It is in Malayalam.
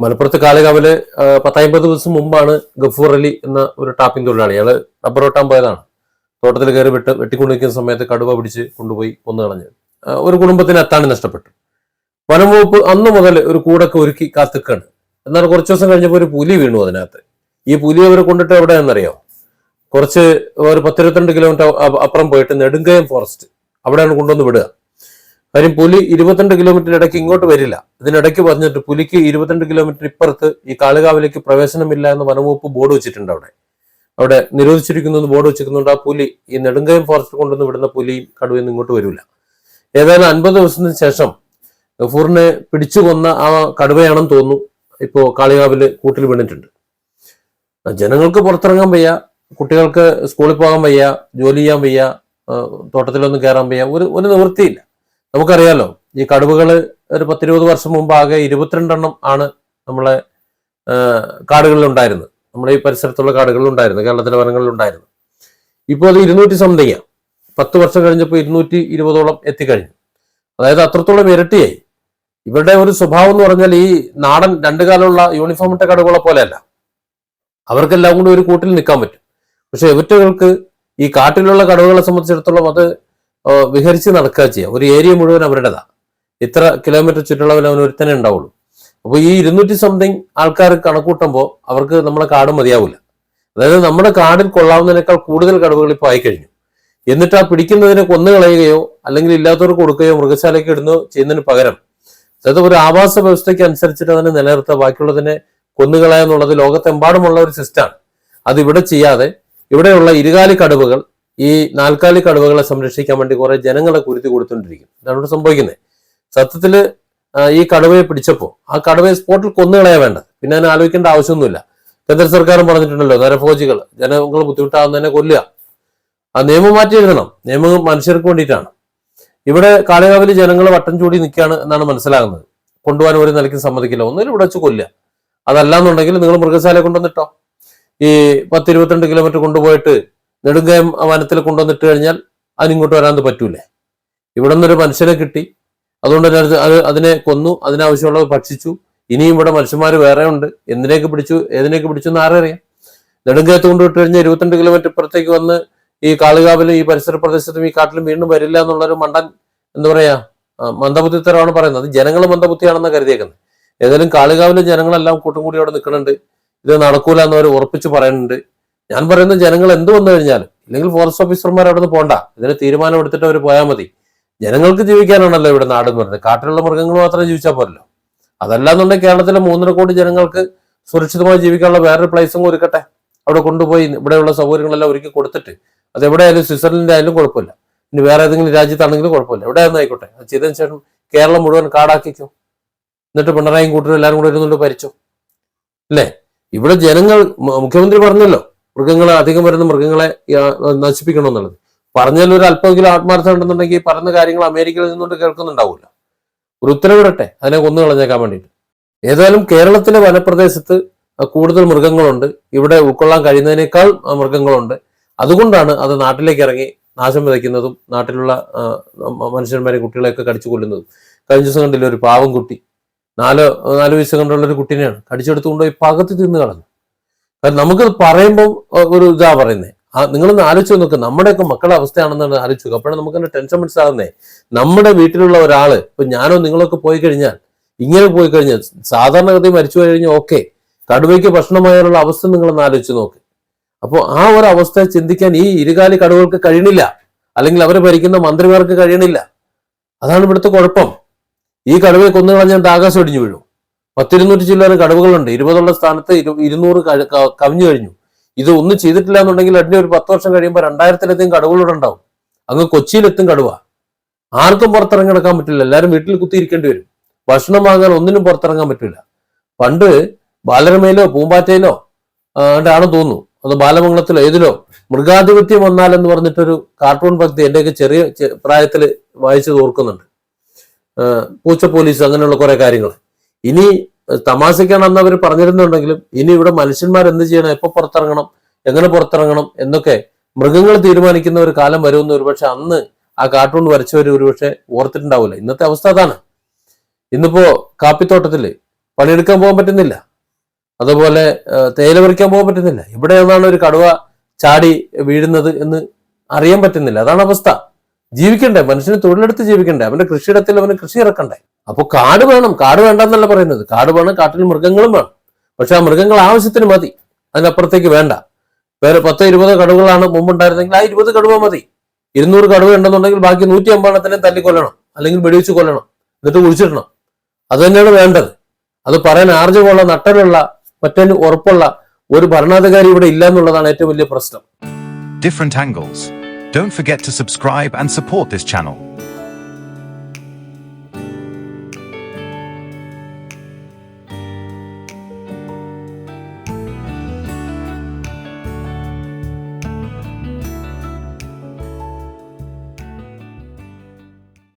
മലപ്പുറത്ത് കാലകാവൽ പത്തമ്പത് ദിവസം മുമ്പാണ് ഗഫൂർ അലി എന്ന ഒരു ടാപ്പിംഗ് തൊഴിലാളി. ഇയാൾ റബ്ബർ വെട്ടാൻ പോയതാണ്. തോട്ടത്തിൽ കയറി വെട്ട് വെട്ടിക്കൊണ്ടിരിക്കുന്ന സമയത്ത് കടുവ പിടിച്ച് കൊണ്ടുപോയി കൊന്നു കളഞ്ഞു. ഒരു കുടുംബത്തിന് അത്താണി നഷ്ടപ്പെട്ടു. വനം വകുപ്പ് അന്ന് മുതൽ ഒരു കൂടൊക്കെ ഒരുക്കി കാത്തുക്കാണ്. എന്നാൽ കുറച്ച് ദിവസം കഴിഞ്ഞപ്പോൾ ഒരു പുലി വീണു അതിനകത്ത്. ഈ പുലി അവരെ കൊണ്ടിട്ട് എവിടെയാണെന്നറിയോ? കുറച്ച് ഒരു പത്തിരുപത്തിരണ്ട് കിലോമീറ്റർ അപ്പുറം പോയിട്ട് നെടുങ്കയം ഫോറസ്റ്റ് അവിടെയാണ് കൊണ്ടുവന്ന് വിടുക. കാര്യം പുലി ഇരുപത്തിരണ്ട് കിലോമീറ്റർ ഇടയ്ക്ക് ഇങ്ങോട്ട് വരില്ല. ഇതിനിടയ്ക്ക് പറഞ്ഞിട്ട് പുലിക്ക് ഇരുപത്തിരണ്ട് കിലോമീറ്റർ ഇപ്പുറത്ത് ഈ കാളുകാവിലേക്ക് പ്രവേശനമില്ല എന്ന് വനംവകുപ്പ് ബോർഡ് വെച്ചിട്ടുണ്ട് അവിടെ. അവിടെ നിരോധിച്ചിരിക്കുന്നു എന്ന് ബോർഡ് വെച്ചിരിക്കുന്നുണ്ട്. ആ പുലി ഈ നെടുങ്കയം ഫോറസ്റ്റ് കൊണ്ടുവന്ന് വിടുന്ന പുലിയും കടുവയൊന്നും ഇങ്ങോട്ട് വരില്ല. ഏതായാലും അൻപത് ദിവസത്തിന് ശേഷം ഗഫൂറിനെ പിടിച്ചു കൊന്ന ആ കടുവയാണെന്ന് തോന്നുന്നു. ഇപ്പോ കാളികാവിൽ കൂട്ടിൽ വീണിട്ടുണ്ട്. ജനങ്ങൾക്ക് പുറത്തിറങ്ങാൻ വയ്യ കുട്ടികൾക്ക് സ്കൂളിൽ പോകാൻ വയ്യ ജോലി ചെയ്യാൻ വയ്യ തോട്ടത്തിലൊന്നും കയറാൻ വയ്യ ഒരു ഒരു നിവൃത്തിയില്ല. നമുക്കറിയാലോ ഈ കടുവകൾ ഒരു പത്തിരുപത് വർഷം മുമ്പ് ആകെ ഇരുപത്തിരണ്ടെണ്ണം ആണ് നമ്മളെ കാടുകളിൽ ഉണ്ടായിരുന്നത് നമ്മുടെ ഈ പരിസരത്തുള്ള കാടുകളിൽ ഉണ്ടായിരുന്നു കേരളത്തിലെ വനങ്ങളിൽ ഉണ്ടായിരുന്നു ഇപ്പോൾ അത് ഇരുന്നൂറ്റി സംതിങ്ങ പത്ത് വർഷം കഴിഞ്ഞപ്പോൾ ഇരുന്നൂറ്റി ഇരുപതോളം എത്തിക്കഴിഞ്ഞു. അതായത് അത്രത്തോളം ഇരട്ടിയായി. ഇവരുടെ ഒരു സ്വഭാവം എന്ന് പറഞ്ഞാൽ ഈ നാടൻ രണ്ടു കാലമുള്ള യൂണിഫോം ഇട്ട കടുവകളെ പോലെയല്ല. അവർക്കെല്ലാം കൂടി ഒരു കൂട്ടിൽ നിൽക്കാൻ പറ്റും. പക്ഷെ ഇവറ്റകൾക്ക് ഈ കാട്ടിലുള്ള കടുവകളെ സംബന്ധിച്ചിടത്തോളം അത് വിഹരിച്ച് നടക്കുക ചെയ്യുക ഒരു ഏരിയ മുഴുവൻ അവരുടേതാണ് ഇത്ര കിലോമീറ്റർ ചുറ്റളവിൽ അവൻ ഒരുത്തനെ ഉണ്ടാവുള്ളൂ. അപ്പോൾ ഈ ഇരുന്നൂറ്റി സംതിങ് ആൾക്കാർ കണക്കൂട്ടുമ്പോൾ അവർക്ക് നമ്മുടെ കാട് മതിയാവില്ല അതായത് നമ്മുടെ കാടിൽ കൊള്ളാവുന്നതിനേക്കാൾ കൂടുതൽ കടവുകൾ ഇപ്പോൾ ആയിക്കഴിഞ്ഞു. എന്നിട്ട് ആ പിടിക്കുന്നതിനെ കൊന്നു കളയുകയോ അല്ലെങ്കിൽ ഇല്ലാത്തവർക്ക് കൊടുക്കുകയോ മൃഗശാലയ്ക്ക് ഇടുന്നു ചെയ്യുന്നതിന് പകരം. അതായത് ഒരു ആവാസ വ്യവസ്ഥയ്ക്ക് അനുസരിച്ചിട്ട് അതിനെ നിലനിർത്തുക ബാക്കിയുള്ളതിനെ കൊന്നുകളയുക എന്നുള്ളത് ലോകത്തെമ്പാടുമുള്ള ഒരു സിസ്റ്റമാണ് അത് ഇവിടെ ചെയ്യാതെ ഇവിടെയുള്ള ഇരുകാലി കടുവകൾ ഈ നാൽക്കാലി കടുവകളെ സംരക്ഷിക്കാൻ വേണ്ടി കുറെ ജനങ്ങളെ കുരുത്തി കൊടുത്തുകൊണ്ടിരിക്കും. ഇതാണ് ഇവിടെ സംഭവിക്കുന്നത്. സത്യത്തിൽ ഈ കടുവയെ പിടിച്ചപ്പോൾ ആ കടുവയെ സ്പോട്ടിൽ കൊന്നുകളയാ വേണ്ടത് പിന്നെ അതിനെ ആലോചിക്കേണ്ട ആവശ്യമൊന്നുമില്ല. കേന്ദ്ര സർക്കാരും പറഞ്ഞിട്ടുണ്ടല്ലോ നരഭോജികൾ ജനങ്ങൾ ബുദ്ധിമുട്ടാവുന്നതിനെ കൊല്ലുക. ആ നിയമം മാറ്റി എഴുതണം നിയമം മനുഷ്യർക്ക് വേണ്ടിയിട്ടാണ്. ഇവിടെ കാളികാവിൽ ജനങ്ങൾ വട്ടം ചൂടി നിൽക്കുകയാണ് എന്നാണ് മനസ്സിലാകുന്നത്. കൊണ്ടുപോകാൻ ഒരു നിലയ്ക്ക് സമ്മതിക്കില്ല. ഒന്നിലും ഇവിടെ വെച്ച് കൊല്ലുക. അതല്ല എന്നുണ്ടെങ്കിൽ നിങ്ങൾ മൃഗശാല കൊണ്ടുവന്നിട്ടോ? ഈ പത്തിരുപത്തിരണ്ട് കിലോമീറ്റർ കൊണ്ടുപോയിട്ട് നെടുങ്കയം വനത്തിൽ കൊണ്ടുവന്നിട്ട് കഴിഞ്ഞാൽ അതിനിങ്ങോട്ട് വരാൻ പറ്റൂലേ. ഇവിടെ നിന്നൊരു മനുഷ്യനെ കിട്ടി. അതുകൊണ്ട് തന്നെ അത് അത് അതിനെ കൊന്നു. അതിനാവശ്യമുള്ളത് ഭക്ഷിച്ചു. ഇനിയും ഇവിടെ മനുഷ്യന്മാർ വേറെ ഉണ്ട്. എന്തിനേക്ക് പിടിച്ചു? ഏതിനേക്ക് പിടിച്ചു എന്ന് ആരറിയാം? നെടുങ്കയത്ത് കൊണ്ടുവിട്ട് കഴിഞ്ഞാൽ ഇരുപത്തിരണ്ട് കിലോമീറ്റർ ഇപ്പുറത്തേക്ക് വന്ന് ഈ കാളുകാവിലും ഈ പരിസര പ്രദേശത്തും ഈ കാട്ടിലും വീണ്ടും വരില്ല എന്നുള്ളൊരു മണ്ടൻ എന്താ പറയാ മന്ദബുദ്ധിത്തരമാണ് പറയുന്നത്. ജനങ്ങൾ മന്ദബുദ്ധിയാണെന്ന് കരുതിയേക്കുന്നത്. ഏതായാലും കാളുകാവിലെ ജനങ്ങളെല്ലാം കൂട്ടം കൂടി അവിടെ നിൽക്കുന്നുണ്ട്. ഇത് നടക്കൂല എന്നവർ ഉറപ്പിച്ച് പറയുന്നുണ്ട്. ഞാൻ പറയുന്നത് ജനങ്ങൾ എന്ത് വന്നു കഴിഞ്ഞാലും ഇല്ലെങ്കിൽ ഫോറസ്റ്റ് ഓഫീസർമാർ അവിടെ നിന്ന് പോണ്ട. ഇതിന് തീരുമാനം എടുത്തിട്ട് അവർ പോയാൽ മതി. ജനങ്ങൾക്ക് ജീവിക്കാനാണല്ലോ ഇവിടെ നാട് എന്ന് പറയുന്നത്. കാട്ടിലുള്ള മൃഗങ്ങൾ മാത്രം ജീവിച്ചാൽ പോരല്ലോ. അതല്ലാന്നുണ്ടെങ്കിൽ കേരളത്തിലെ മൂന്നര കോടി ജനങ്ങൾക്ക് സുരക്ഷിതമായി ജീവിക്കാനുള്ള വേറൊരു പ്ലേസും ഒരുക്കട്ടെ. അവിടെ കൊണ്ടുപോയി ഇവിടെയുള്ള സൗകര്യങ്ങളെല്ലാം ഒരുക്കി കൊടുത്തിട്ട് അത് എവിടെയായാലും സ്വിറ്റ്സർലൻഡ് ആയാലും കുഴപ്പമില്ല. ഇനി വേറെ ഏതെങ്കിലും രാജ്യത്താണെങ്കിലും കുഴപ്പമില്ല. എവിടെയാണെന്ന് ആയിക്കോട്ടെ. അത് ചെയ്തതിന് ശേഷം കേരളം മുഴുവൻ കാടാക്കിക്കും. എന്നിട്ട് പിണറായും കൂട്ടരും എല്ലാവരും കൂടെ ഇരുന്നുകൊണ്ട് ഭരിച്ചു. അല്ലേ? ഇവിടെ ജനങ്ങൾ മുഖ്യമന്ത്രി പറഞ്ഞല്ലോ മൃഗങ്ങളെ അധികം വരുന്ന മൃഗങ്ങളെ നശിപ്പിക്കണം എന്നുള്ളത് പറഞ്ഞതിൽ ഒരു അല്പമെങ്കിലും ആത്മാർത്ഥം ഉണ്ടെന്നുണ്ടെങ്കിൽ പറഞ്ഞ കാര്യങ്ങൾ അമേരിക്കയിൽ നിന്നുകൊണ്ട് കേൾക്കുന്നുണ്ടാവില്ല ഒരു ഉത്തരവിടട്ടെ അതിനെ കൊന്നു കളഞ്ഞേക്കാൻ വേണ്ടിയിട്ട്. ഏതായാലും കേരളത്തിലെ വനപ്രദേശത്ത് കൂടുതൽ മൃഗങ്ങളുണ്ട്. ഇവിടെ ഉൾക്കൊള്ളാൻ കഴിയുന്നതിനേക്കാൾ മൃഗങ്ങളുണ്ട്. അതുകൊണ്ടാണ് അത് നാട്ടിലേക്ക് ഇറങ്ങി നാശം വിതയ്ക്കുന്നതും നാട്ടിലുള്ള മനുഷ്യന്മാരെ കുട്ടികളെയൊക്കെ കടിച്ചു കൊല്ലുന്നതും. കഴിഞ്ഞ ദിവസം കണ്ടില്ല ഒരു പാവം കുട്ടി. നാലോ നാല് വയസ്സ് കണ്ടുള്ള ഒരു കുട്ടീനെയാണ് കടിച്ചെടുത്തുകൊണ്ട് പോയി പകത്തി തിന്നു കളഞ്ഞു. കാരണം നമുക്ക് പറയുമ്പോൾ ഒരു ഇതാ പറയുന്നത് നിങ്ങളൊന്ന് ആലോചിച്ച് നോക്ക് നമ്മുടെയൊക്കെ മക്കളുടെ അവസ്ഥയാണെന്നാണ് ആലോചിച്ചു നോക്കുക അപ്പോഴാണ് നമുക്ക് ടെൻഷൻ മനസ്സിലാകുന്നേ? നമ്മുടെ വീട്ടിലുള്ള ഒരാൾ ഇപ്പൊ ഞാനോ നിങ്ങളൊക്കെ പോയി കഴിഞ്ഞാൽ ഇങ്ങനെ പോയി കഴിഞ്ഞാൽ സാധാരണഗതി മരിച്ചു കഴിഞ്ഞാൽ ഓക്കെ. കടുവയ്ക്ക് ഭക്ഷണമായാലുള്ള അവസ്ഥ നിങ്ങളൊന്ന് ആലോചിച്ച് നോക്ക്. അപ്പോൾ ആ ഒരു അവസ്ഥ ചിന്തിക്കാൻ ഈ ഇരുകാലി കടുവകൾക്ക് കഴിയണില്ല. അല്ലെങ്കിൽ അവരെ ഭരിക്കുന്ന മന്ത്രിമാർക്ക് കഴിയണില്ല. അതാണ് ഇവിടുത്തെ കുഴപ്പം. ഈ കടുവയെ കൊന്നു കളഞ്ഞാൽ ആകാശം ഒടിഞ്ഞു വീഴും. പത്തിരുന്നൂറ്റി ചില്ലറ കടവുകളുണ്ട്. ഇരുപതുള്ള സ്ഥാനത്ത് ഇരു- ഇരുന്നൂറ് കവിഞ്ഞു കഴിഞ്ഞു. ഇത് ഒന്നും ചെയ്തിട്ടില്ല എന്നുണ്ടെങ്കിൽ അതിന്റെ ഒരു പത്ത് വർഷം കഴിയുമ്പോൾ രണ്ടായിരത്തിലധികം കടുവകളുടെ ഉണ്ടാവും. അങ്ങ് കൊച്ചിയിലെത്തും കടുവ. ആർക്കും പുറത്തിറങ്ങി നടക്കാൻ പറ്റില്ല. എല്ലാവരും വീട്ടിൽ കുത്തിയിരിക്കേണ്ടി വരും. ഭക്ഷണം വാങ്ങാൻ ഒന്നിനും പുറത്തിറങ്ങാൻ പറ്റില്ല. പണ്ട് ബാലരമയിലോ പൂമ്പാറ്റയിലോ ആണെന്ന് തോന്നുന്നു. അത് ബാലമംഗളത്തിലോ ഏതിലോ. മൃഗാധിപത്യം വന്നാലെന്ന് പറഞ്ഞിട്ടൊരു കാർട്ടൂൺ ഭക്തി എന്റെയൊക്കെ ചെറിയ പ്രായത്തിൽ വായിച്ചു തോർക്കുന്നുണ്ട് പൂച്ച പോലീസ് അങ്ങനെയുള്ള കുറെ കാര്യങ്ങൾ ഇനി തമാശക്കാണെന്ന് അവർ പറഞ്ഞിരുന്നുണ്ടെങ്കിലും ഇനി ഇവിടെ മനുഷ്യന്മാർ എന്ത് ചെയ്യണം? എപ്പോൾ പുറത്തിറങ്ങണം? എങ്ങനെ പുറത്തിറങ്ങണം? എന്നൊക്കെ മൃഗങ്ങൾ തീരുമാനിക്കുന്ന ഒരു കാലം വരുമെന്ന് ഒരുപക്ഷെ അന്ന് ആ കാർട്ടൂൺ വരച്ചവർ ഒരുപക്ഷെ ഓർത്തിട്ടുണ്ടാവില്ല. ഇന്നത്തെ അവസ്ഥ അതാണ്. ഇന്നിപ്പോ കാപ്പിത്തോട്ടത്തിൽ പണിയെടുക്കാൻ പോകാൻ പറ്റുന്നില്ല. അതുപോലെ തേയില പറിക്കാൻ പോകാൻ പറ്റുന്നില്ല. ഇവിടെ നിന്നാണ് ഒരു കടുവ ചാടി വീഴുന്നത് എന്ന് അറിയാൻ പറ്റുന്നില്ല. അതാണ് അവസ്ഥ. ജീവിക്കണ്ടേ? മനുഷ്യന് തൊഴിലെടുത്ത് ജീവിക്കണ്ടേ? അവന്റെ കൃഷിയിടത്തിൽ അവന് കൃഷി ഇറക്കണ്ടേ? അപ്പൊ കാട് വേണം. കാട് വേണ്ടെന്നല്ല പറയുന്നത്. കാട് വേണം കാട്ടിൽ മൃഗങ്ങളും വേണം. പക്ഷെ ആ മൃഗങ്ങൾ ആവശ്യത്തിന് മതി. അതിനപ്പുറത്തേക്ക് വേണ്ട. വേറെ പത്തോ ഇരുപതോ കടുവകളാണ് മുമ്പുണ്ടായിരുന്നെങ്കിൽ ആ ഇരുപത് കടുവ മതി. ഇരുന്നൂറ് കടുവ ഉണ്ടെന്നുണ്ടെങ്കിൽ ബാക്കി നൂറ്റി അമ്പതെണ്ണത്തിനെ തല്ലിക്കൊല്ലണം അല്ലെങ്കിൽ വെടിവെച്ച് കൊല്ലണം. എന്നിട്ട് കുഴിച്ചിടണം. അത് തന്നെയാണ് വേണ്ടത്. അത് പറയാൻ ആർജവുള്ള നട്ടലുള്ള മറ്റൊരു ഉറപ്പുള്ള ഒരു ഭരണാധികാരി ഇവിടെ ഇല്ല എന്നുള്ളതാണ് ഏറ്റവും വലിയ പ്രശ്നം. Don't forget to subscribe and support this channel.